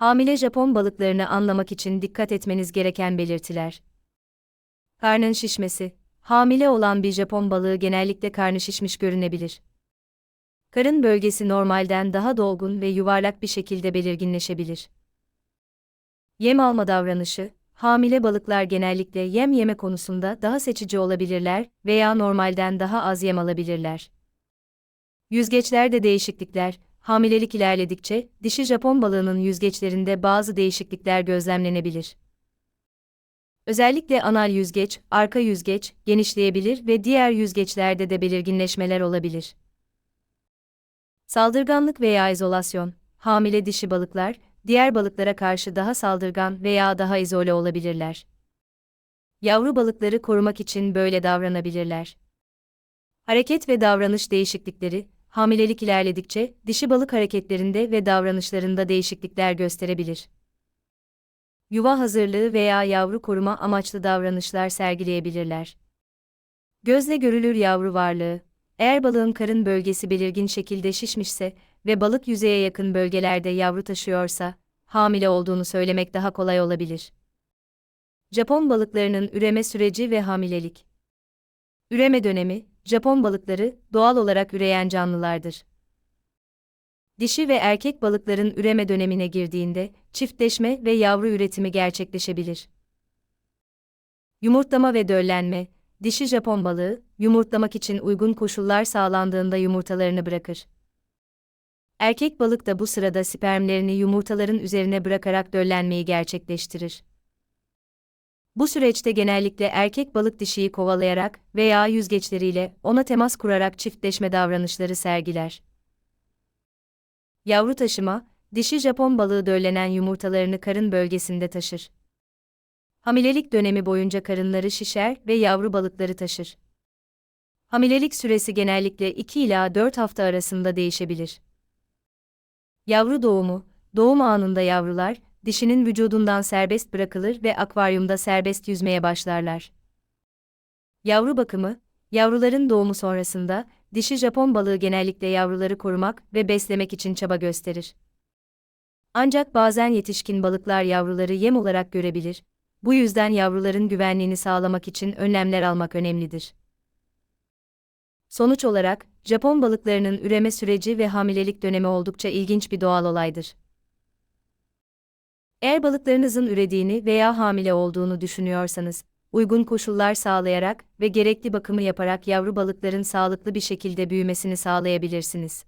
Hamile Japon balıklarını anlamak için dikkat etmeniz gereken belirtiler. Karnın şişmesi. Hamile olan bir Japon balığı genellikle karnı şişmiş görünebilir. Karın bölgesi normalden daha dolgun ve yuvarlak bir şekilde belirginleşebilir. Yem alma davranışı, hamile balıklar genellikle yem yeme konusunda daha seçici olabilirler veya normalden daha az yem alabilirler. Yüzgeçlerde değişiklikler, hamilelik ilerledikçe dişi Japon balığının yüzgeçlerinde bazı değişiklikler gözlemlenebilir. Özellikle anal yüzgeç, arka yüzgeç genişleyebilir ve diğer yüzgeçlerde de belirginleşmeler olabilir. Saldırganlık veya izolasyon, hamile dişi balıklar, diğer balıklara karşı daha saldırgan veya daha izole olabilirler. Yavru balıkları korumak için böyle davranabilirler. Hareket ve davranış değişiklikleri, hamilelik ilerledikçe dişi balık hareketlerinde ve davranışlarında değişiklikler gösterebilir. Yuva hazırlığı veya yavru koruma amaçlı davranışlar sergileyebilirler. Gözle görülür yavru varlığı, eğer balığın karın bölgesi belirgin şekilde şişmişse ve balık yüzeye yakın bölgelerde yavru taşıyorsa, hamile olduğunu söylemek daha kolay olabilir. Japon balıklarının üreme süreci ve hamilelik. Üreme dönemi, Japon balıkları doğal olarak üreyen canlılardır. Dişi ve erkek balıkların üreme dönemine girdiğinde çiftleşme ve yavru üretimi gerçekleşebilir. Yumurtlama ve döllenme, dişi Japon balığı, yumurtlamak için uygun koşullar sağlandığında yumurtalarını bırakır. Erkek balık da bu sırada spermlerini yumurtaların üzerine bırakarak döllenmeyi gerçekleştirir. Bu süreçte genellikle erkek balık dişiyi kovalayarak veya yüzgeçleriyle ona temas kurarak çiftleşme davranışları sergiler. Yavru taşıma, dişi Japon balığı döllenen yumurtalarını karın bölgesinde taşır. Hamilelik dönemi boyunca karınları şişer ve yavru balıkları taşır. Hamilelik süresi genellikle 2 ila 4 hafta arasında değişebilir. Yavru doğumu, doğum anında yavrular, dişinin vücudundan serbest bırakılır ve akvaryumda serbest yüzmeye başlarlar. Yavru bakımı, yavruların doğumu sonrasında, dişi Japon balığı genellikle yavruları korumak ve beslemek için çaba gösterir. Ancak bazen yetişkin balıklar yavruları yem olarak görebilir. Bu yüzden yavruların güvenliğini sağlamak için önlemler almak önemlidir. Sonuç olarak, Japon balıklarının üreme süreci ve hamilelik dönemi oldukça ilginç bir doğal olaydır. Eğer balıklarınızın ürediğini veya hamile olduğunu düşünüyorsanız, uygun koşullar sağlayarak ve gerekli bakımı yaparak yavru balıkların sağlıklı bir şekilde büyümesini sağlayabilirsiniz.